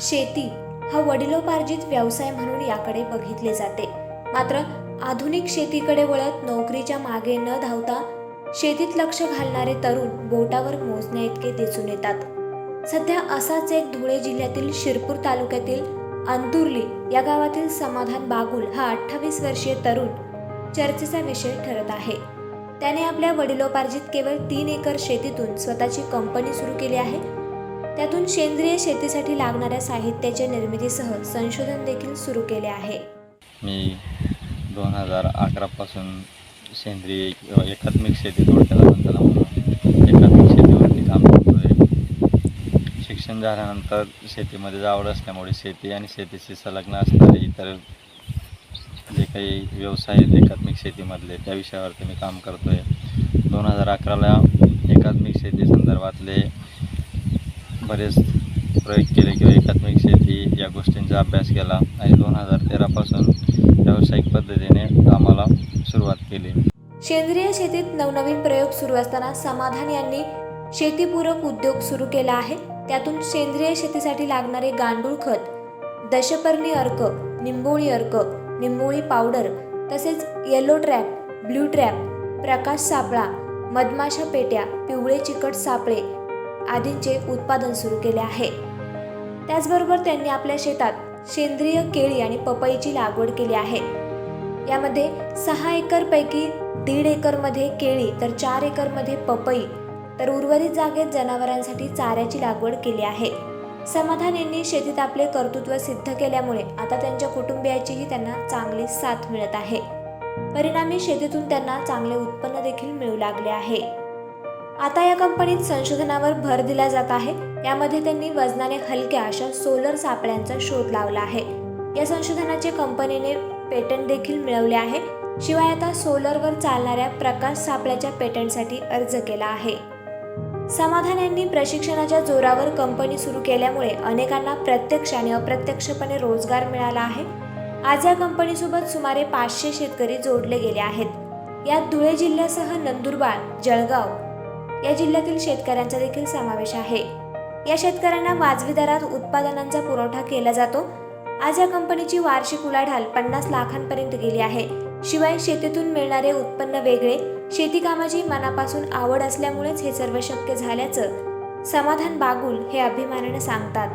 शेती हा वडिलोपार्जित व्यवसाय म्हणून याकडे बघितले जाते. मात्र आधुनिक शेतीकडे वळत नोकरीच्या मागे न धावता शेतीत लक्ष घालणारे तरुण बोटावर मोजण्या इतके दिसून येतात. सध्या असाच एक धुळे जिल्ह्यातील शिरपूर तालुक्यातील अंतुर्ली या गावातील समाधान बागुल हा अठ्ठावीस वर्षीय तरुण चर्चेचा विषय ठरत आहे. त्याने आपल्या वडिलोपार्जित केवळ तीन एकर शेतीतून स्वतःची कंपनी सुरू केली आहे. त्यातून सेंद्रिय शेतीसाठी लागणाऱ्या साहित्याच्या निर्मितीसह संशोधन देखील सुरू केले आहे. मी दोन हजार अकरापासून सेंद्रिय किंवा एकात्मिक शेती थोडक्यात एकात्मिक शेतीवरती काम करतो आहे शिक्षण झाल्यानंतर शेतीमध्ये आवड असल्यामुळे शेती आणि शेतीशी संलग्न असणारे इतर जे काही व्यवसाय आहेत एकात्मिक शेतीमधले त्या विषयावरती मी काम करतो आहे दोन हजार अकराला एकात्मिक शेती संदर्भातले बरेच प्रयोग केले किंवा एकात्मिक शेती या गोष्टींचा अभ्यास केला आणि दोन हजार तेरापासून व्यावसायिक पद्धतीने कामाला सुरुवात केली. सेंद्रिय शेतीत नवनवीन प्रयोग सुरू असताना समाधान यांनी शेतीपूरक उद्योग सुरू केला आहे. त्यातून सेंद्रिय शेतीसाठी लागणारे गांडूळ खत दशपर्णी अर्क निंबोळी अर्क निंबोळी पावडर तसेच येलो ट्रॅप ब्ल्यू ट्रॅप प्रकाश सापळा मधमाशा पेट्या पिवळे चिकट सापळे आदींचे उत्पादन सुरू केले आहे. त्याचबरोबर त्यांनी आपल्या शेतात सेंद्रिय केळी आणि पपईची लागवड केली आहे. यामध्ये सहा एकरपैकी दीड एकरमध्ये केळी तर चार एकरमध्ये पपई तर उर्वरित जागेत जनावरांसाठी चाऱ्याची लागवड केली आहे. समाधान यांनी शेतीत आपले कर्तृत्व सिद्ध केल्यामुळे आता त्यांच्या कुटुंबियाचीही त्यांना चांगली साथ मिळत आहे. परिणामी शेतीतून त्यांना चांगले उत्पन्न देखील मिळू लागले आहे. आता या कंपनीत संशोधनावर भर दिला जात आहे. यामध्ये त्यांनी वजनाने हलक्या अशा सोलर सापळ्यांचा शोध लावला आहे. या संशोधनाचे कंपनीने पेटंट देखील मिळवले आहे. शिवाय आता सोलरवर चालणाऱ्या प्रकाश सापळ्याच्या पेटंटसाठी अर्ज केला आहे. समाधान यांनी प्रशिक्षणाच्या जोरावर कंपनी सुरू केल्यामुळे अनेकांना प्रत्यक्ष आणि अप्रत्यक्षपणे रोजगार मिळाला आहे. आज या कंपनीसोबत सुमारे पाचशे शेतकरी जोडले गेले आहेत. यात धुळे जिल्ह्यासह नंदुरबार जळगाव या जिल्ह्यातील शेतकऱ्यांचा देखील समावेश आहे. या शेतकऱ्यांना वाजवी दरात उत्पादनांचा पुरवठा केला जातो. आज या कंपनीची वार्षिक उलाढाल पन्नास लाखांपर्यंत गेली आहे. शिवाय शेतीतून मिळणारे उत्पन्न वेगळे शेती कामाची मनापासून आवड असल्यामुळेच हे सर्व शक्य झाल्याचं समाधान बागुल हे अभिमानानं सांगतात.